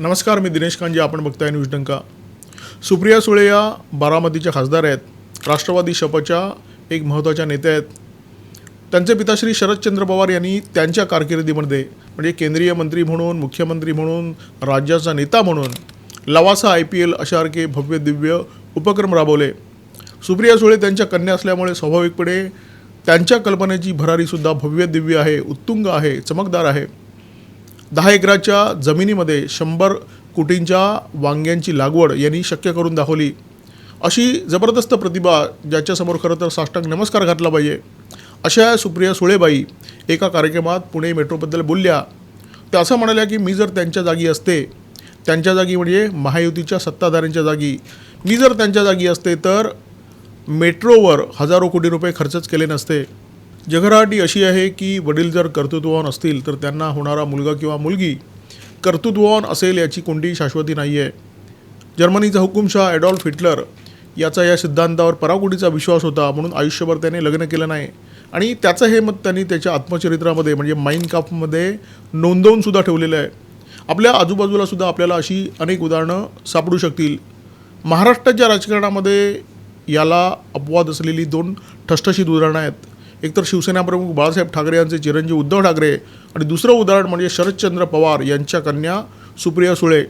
नमस्कार मी दिनेश कांजे आपण बघताय न्यूज डंका. सुप्रिया सुळे या बारामतीच्या खासदार आहेत. राष्ट्रवादी शपच्या एक महत्त्वाच्या नेत्या आहेत. त्यांचे पिता श्री शरदचंद्र पवार यांनी त्यांच्या कारकिर्दीमध्ये म्हणजे केंद्रीय मंत्री म्हणून मुख्यमंत्री म्हणून राज्याचा नेता म्हणून लवासा आय पी एल अशासारखे भव्य दिव्य उपक्रम राबवले. सुप्रिया सुळे त्यांच्या कन्या असल्यामुळे स्वाभाविकपणे त्यांच्या कल्पनेची भरारीसुद्धा भव्य दिव्य आहे उत्तुंग आहे चमकदार आहे. दहा एकराच्या जमिनीमध्ये शंभर कोटींच्या वांग्यांची लागवड यांनी शक्य करून दाखवली. अशी जबरदस्त प्रतिभा ज्याच्यासमोर खरं तर साष्टांग नमस्कार घातला पाहिजे. अशा सुप्रिया सुळेबाई एका कार्यक्रमात पुणे मेट्रोबद्दल बोलल्या. त्या असं म्हणाल्या की मी जर त्यांच्या जागी असते त्यांच्या जागी म्हणजे महायुतीच्या सत्ताधाऱ्यांच्या जागी. मी जर त्यांच्या जागी असते तर मेट्रोवर हजारो कोटी रुपये खर्चच केले नसते. जगराटी अशी आहे की वडील जर कर्तृत्ववान असतील तर त्यांना होणारा मुलगा किंवा मुलगी कर्तृत्ववान असेल याची कोणतीही शाश्वती नाही आहे जर्मनीचा हुकुमशाह ॲडॉल्फ हिटलर याचा या सिद्धांतावर पराकोटीचा विश्वास होता म्हणून आयुष्यभर त्याने लग्न केलं नाही. आणि त्याचं हे मत त्यांनी त्याच्या आत्मचरित्रामध्ये म्हणजे माइंड कापमध्ये नोंदवून सुद्धा ठेवलेलं आहे. आपल्या आजूबाजूला सुद्धा आपल्याला अशी अनेक उदाहरणं सापडू शकतील. महाराष्ट्राच्या राजकारणामध्ये याला अपवाद असलेली दोन ठसठशीत उदाहरणं आहेत. एकतर शिवसेना प्रमुख बाळासाहेब ठाकरे यांचे चिरंजीव उद्धव ठाकरे आणि दुसरं उदाहरण म्हणजे शरदचंद्र पवार यांच्या कन्या सुप्रिया सुळे.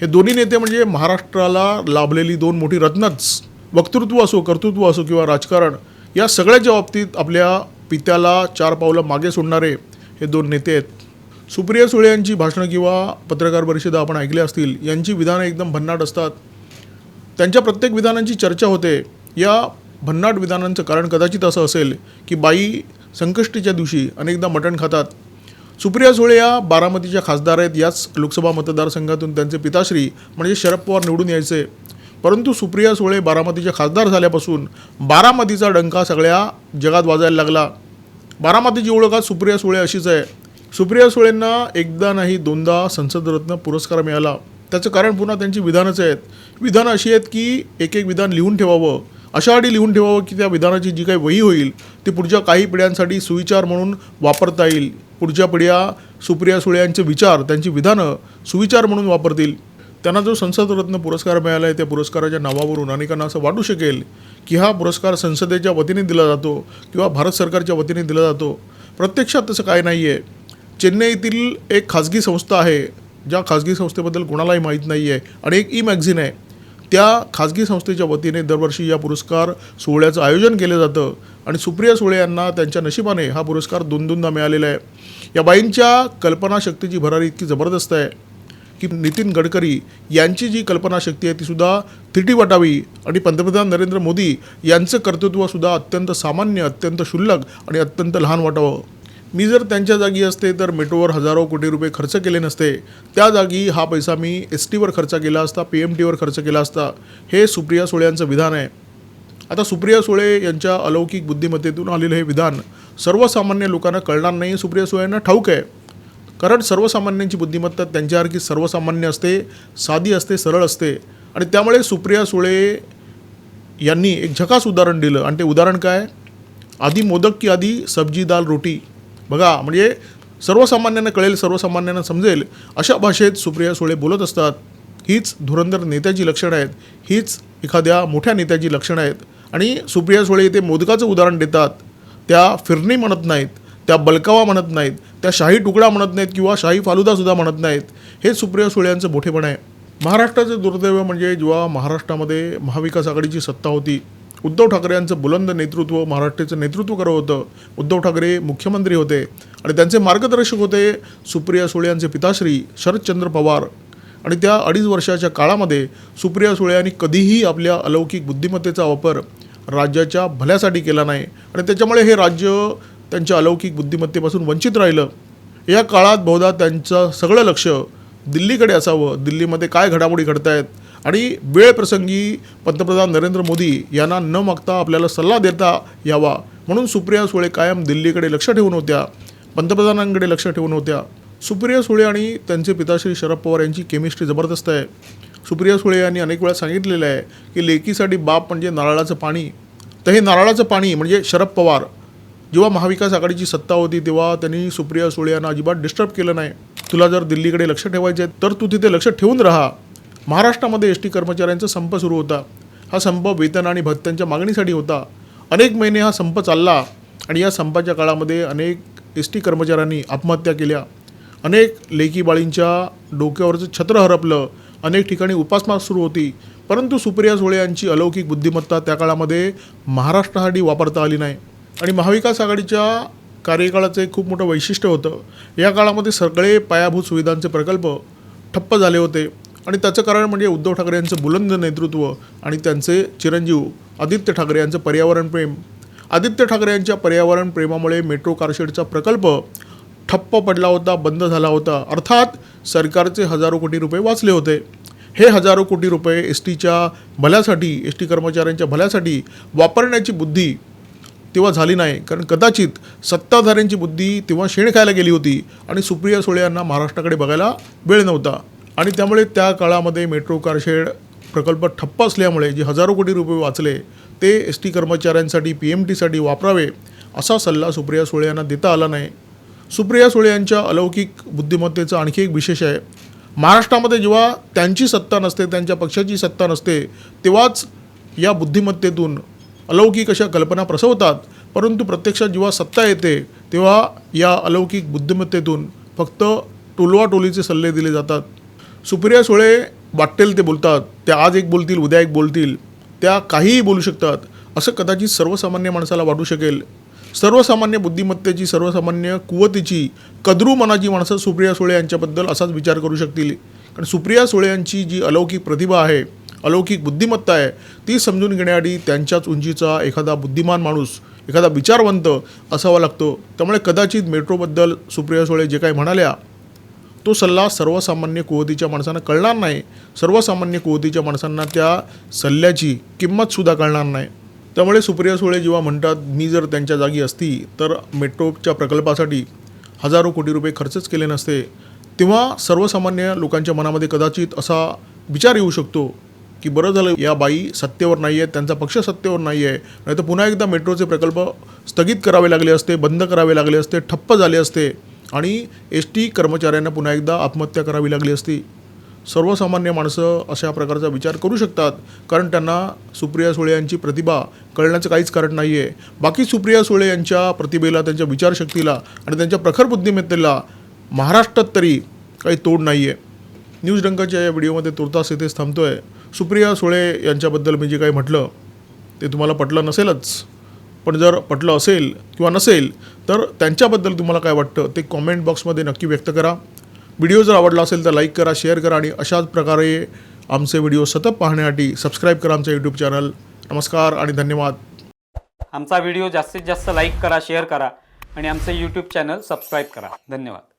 हे दोन्ही नेते म्हणजे महाराष्ट्राला लाभलेली दोन मोठी रत्नच. वक्तृत्व असो कर्तृत्व असो किंवा राजकारण या सगळ्याच्या बाबतीत आपल्या पित्याला चार पावलं मागे सोडणारे हे दोन नेते आहेत. सुप्रिया सुळे यांची भाषणं किंवा पत्रकार परिषदा आपण ऐकल्या असतील यांची विधानं एकदम भन्नाट असतात. त्यांच्या प्रत्येक विधानांची चर्चा होते. या भन्नाट विधानांचं कारण कदाचित असं असेल की बाई संकष्टीच्या दिवशी अनेकदा मटण खातात. सुप्रिया सुळे या बारामतीच्या खासदार आहेत. याच लोकसभा मतदारसंघातून त्यांचे पिताश्री म्हणजे शरद पवार निवडून यायचे. परंतु सुप्रिया सुळे बारामतीच्या खासदार झाल्यापासून बारामतीचा डंका सगळ्या जगात वाजायला लागला. बारामतीची ओळख आज सुप्रिया सुळे अशीच आहे. सुप्रिया सुळेंना एकदा नाही दोनदा संसदरत्न पुरस्कार मिळाला. त्याचं कारण पुन्हा त्यांची विधानच आहेत. विधानं अशी आहेत की एक एक विधान लिहून ठेवावं. अशा अटी लिहून ठेवावं की त्या विधानाची जी काही वही होईल ती पुढच्या काही पिढ्यांसाठी सुविचार म्हणून वापरता येईल. पुढच्या पिढ्या सुप्रिया सुळे यांचे विचार त्यांची विधानं सुविचार म्हणून वापरतील. त्यांना जो संसदरत्न पुरस्कार मिळाला आहे त्या पुरस्काराच्या नावावरून अनेकांना असं वाटू शकेल की हा पुरस्कार संसदेच्या वतीने दिला जातो किंवा भारत सरकारच्या वतीने दिला जातो. प्रत्यक्षात तसं काय नाही आहे चेन्नईतील एक खाजगी संस्था आहे ज्या खाजगी संस्थेबद्दल कोणालाही माहीत नाही आहे आणि एक ई मॅग्झिन आहे. त्या खाजगी संस्थेच्या वतीने दरवर्षी या पुरस्कार सोहळ्याचं आयोजन केलं जातं आणि सुप्रिया सुळे यांना त्यांच्या नशिबाने हा पुरस्कार दोन दोनदा मिळालेला आहे. या बाईंच्या कल्पनाशक्तीची भरारी इतकी जबरदस्त आहे की नितीन गडकरी यांची जी कल्पनाशक्ती आहे तीसुद्धा थिटी वाटावी आणि पंतप्रधान नरेंद्र मोदी यांचं कर्तृत्वसुद्धा अत्यंत सामान्य अत्यंत क्षुल्लक आणि अत्यंत लहान वाटावं. मी जर त्यांच्या जागी असते तर मेट्रोवर हजारो कोटी रुपये खर्च केले नसते. त्या जागी हा पैसा मी एस टीवर खर्च केला असता पी एम टीवर खर्च केला असता हे सुप्रिया सुळे यांचं विधान आहे. आता सुप्रिया सुळे यांच्या अलौकिक बुद्धिमत्तेतून आलेलं हे विधान सर्वसामान्य लोकांना कळणार नाही सुप्रिया सुळे ठाऊक आहे. कारण सर्वसामान्यांची बुद्धिमत्ता त्यांच्यासारखी सर्वसामान्य असते साधी असते सरळ असते. आणि त्यामुळे सुप्रिया सुळे यांनी एक झकास उदाहरण दिलं. आणि ते उदाहरण काय? आधी मोदक की आधी सब्जी दाल रोटी? बघा म्हणजे सर्वसामान्यांना कळेल सर्वसामान्यांना समजेल अशा भाषेत सुप्रिया सुळे बोलत असतात. हीच धुरंधर नेत्याची लक्षणं आहेत. हीच एखाद्या मोठ्या नेत्याची लक्षणं आहेत. आणि सुप्रिया सुळे इथे मोदकाचं उदाहरण देतात. त्या फिरणी म्हणत नाहीत त्या बलकावा म्हणत नाहीत त्या शाही तुकडा म्हणत नाहीत किंवा शाही फालुदासुद्धा म्हणत नाहीत. हे सुप्रिया सुळे यांचं मोठेपण आहे. महाराष्ट्राचं दुर्दैव म्हणजे जेव्हा महाराष्ट्रामध्ये महाविकास आघाडीची सत्ता होती उद्धव ठाकरे यांचं बुलंद नेतृत्व महाराष्ट्राचं नेतृत्व करत होतं. उद्धव ठाकरे मुख्यमंत्री होते. आणि त्यांचे मार्गदर्शक होते सुप्रिया सुळे यांचे पिताश्री शरदचंद्र पवार. आणि त्या अडीच वर्षाच्या काळामध्ये सुप्रिया सुळे यांनी कधीही आपल्या अलौकिक बुद्धिमत्तेचा वापर राज्याच्या भल्यासाठी केला नाही. आणि त्याच्यामुळे हे राज्य त्यांच्या अलौकिक बुद्धिमत्तेपासून वंचित राहिलं. या काळात बहुधा त्यांचं सगळं लक्ष दिल्लीकडे असावं. दिल्लीमध्ये काय घडामोडी घडत आहेत आणि वेळ प्रसंगी पंतप्रधान नरेंद्र मोदी यांना न मागता आपल्याला सल्ला देता यावा. म्हणून सुप्रिया सुळे कायम दिल्लीकडे लक्ष ठेवून होत्या. पंतप्रधानांकडे लक्ष ठेवून होत्या. सुप्रिया सुळे आणि त्यांचे पिताश्री शरद पवार यांची केमिस्ट्री जबरदस्त आहे. सुप्रिया सुळे यांनी अनेक वेळा सांगितलेलं आहे की लेकीसाठी बाप म्हणजे नारळाचं पाणी. तर हे नारळाचं पाणी म्हणजे शरद पवार. जेव्हा महाविकास आघाडीची सत्ता होती तेव्हा त्यांनी सुप्रिया सुळे यांना अजिबात डिस्टर्ब केलं नाही. तुला जर दिल्लीकडे लक्ष ठेवायचे आहे तर तू तिथे लक्ष ठेवून राहा. महाराष्ट्रामध्ये एस टी कर्मचाऱ्यांचा संप सुरू होता. हा संप वेतन आणि भत्त्यांच्या मागणीसाठी होता. अनेक महिने हा संप चालला आणि या संपाच्या काळामध्ये अनेक एस टी कर्मचाऱ्यांनी आत्महत्या केल्या. अनेक लेकी बाळींच्या डोक्यावरचं छत्र हरपलं. अनेक ठिकाणी उपासमार सुरू होती. परंतु सुप्रिया सुळे यांची अलौकिक बुद्धिमत्ता त्या काळामध्ये महाराष्ट्रासाठी वापरता आली नाही. आणि महाविकास आघाडीच्या कार्यकाळाचं एक खूप मोठं वैशिष्ट्य होतं. या काळामध्ये सगळे पायाभूत सुविधांचे प्रकल्प ठप्प झाले होते. आणि त्याचं कारण म्हणजे उद्धव ठाकरे यांचं बुलंद नेतृत्व आणि त्यांचे चिरंजीव आदित्य ठाकरे यांचं पर्यावरण प्रेम. आदित्य ठाकरे यांच्या पर्यावरण प्रेमामुळे मेट्रो कारशेडचा प्रकल्प ठप्प पडला होता बंद झाला होता. अर्थात सरकारचे हजारो कोटी रुपये वाचले होते. हे हजारो कोटी रुपये एस टीच्या भल्यासाठी एस टी कर्मचाऱ्यांच्या भल्यासाठी वापरण्याची बुद्धी तेव्हा झाली नाही. कारण कदाचित सत्ताधाऱ्यांची बुद्धी तेव्हा शेण खायला गेली होती आणि सुप्रिया सुळे यांना महाराष्ट्राकडे बघायला वेळ नव्हता. आणि त्यामुळे त्या काळामध्ये मेट्रो कारशेड प्रकल्प ठप्प असल्यामुळे जे हजारो कोटी रुपये वाचले ते एस टी कर्मचाऱ्यांसाठी पी एम टीसाठी वापरावे असा सल्ला सुप्रिया सुळे यांना देता आला नाही. सुप्रिया सुळे यांच्या अलौकिक बुद्धिमत्तेचं आणखी एक विशेष आहे. महाराष्ट्रामध्ये जेव्हा त्यांची सत्ता नसते त्यांच्या पक्षाची सत्ता नसते तेव्हाच या बुद्धिमत्तेतून अलौकिक अशा कल्पना प्रसवतात. परंतु प्रत्यक्षात जेव्हा सत्ता येते तेव्हा या अलौकिक बुद्धिमत्तेतून फक्त टोलवाटोलीचे सल्ले दिले जातात. सुप्रिया सुळे वाटेल ते बोलतात त्या आज एक बोलतील उद्या एक बोलतील त्या काहीही बोलू शकतात. असं कदाचित सर्वसामान्य माणसाला वाटू शकेल. सर्वसामान्य बुद्धिमत्तेची सर्वसामान्य कुवतीची कद्रू मनाची माणसं सुप्रिया सुळे यांच्याबद्दल असाच विचार करू शकतील. कारण सुप्रिया सुळे यांची जी अलौकिक प्रतिभा आहे अलौकिक बुद्धिमत्ता आहे ती समजून घेण्याआधी त्यांच्याच उंचीचा एखादा बुद्धिमान माणूस एखादा विचारवंत असावा लागतो. त्यामुळे कदाचित मेट्रोबद्दल सुप्रिया सुळे जे काही म्हणाल्या तो सल्ला सर्वसामान्य कुवतीच्या माणसांना कळणार नाही. सर्वसामान्य कुवतीच्या माणसांना त्या सल्ल्याची किंमतसुद्धा कळणार नाही. त्यामुळे सुप्रिया सुळे जेव्हा म्हणतात मी जर त्यांच्या जागी असती तर मेट्रोच्या प्रकल्पासाठी हजारो कोटी रुपये खर्चच केले नसते. तेव्हा सर्वसामान्य लोकांच्या मनामध्ये कदाचित असा विचार येऊ शकतो की बरं झालं या बाई सत्तेवर नाही आहेत त्यांचा पक्ष सत्तेवर नाही आहे नाही तर पुन्हा एकदा मेट्रोचे प्रकल्प स्थगित करावे लागले असते बंद करावे लागले असते ठप्प झाले असते. आणि एस टी कर्मचाऱ्यांना पुन्हा एकदा आत्महत्या करावी लागली असती. सर्वसामान्य माणसं अशा प्रकारचा विचार करू शकतात कारण त्यांना सुप्रिया सुळे यांची प्रतिभा कळण्याचं काहीच कारण नाही आहे बाकी सुप्रिया सुळे यांच्या प्रतिभेला त्यांच्या विचारशक्तीला आणि त्यांच्या प्रखर बुद्धिमत्तेला महाराष्ट्रात तरी काही तोड नाही आहे न्यूज डंकाच्या या व्हिडिओमध्ये तुर्तास इथेच थांबतो आहे सुप्रिया सुळे यांच्याबद्दल मी जे काही म्हटलं ते तुम्हाला पटलं नसेलच. पण जर पटलं असेल किंवा नसेल तर त्यांच्याबद्दल तुम्हाला काय वाटतं ते कॉमेंट बॉक्समध्ये नक्की व्यक्त करा. व्हिडिओ जर आवडला असेल तर लाईक करा शेअर करा आणि अशाच प्रकारे आमचे व्हिडिओ सतत पाहण्यासाठी सबस्क्राईब करा आमचं यूट्यूब चॅनल नमस्कार आणि धन्यवाद. आमचा व्हिडिओ जास्तीत जास्त लाईक करा शेअर करा आणि आमचं यूट्यूब चॅनल सबस्क्राईब करा. धन्यवाद.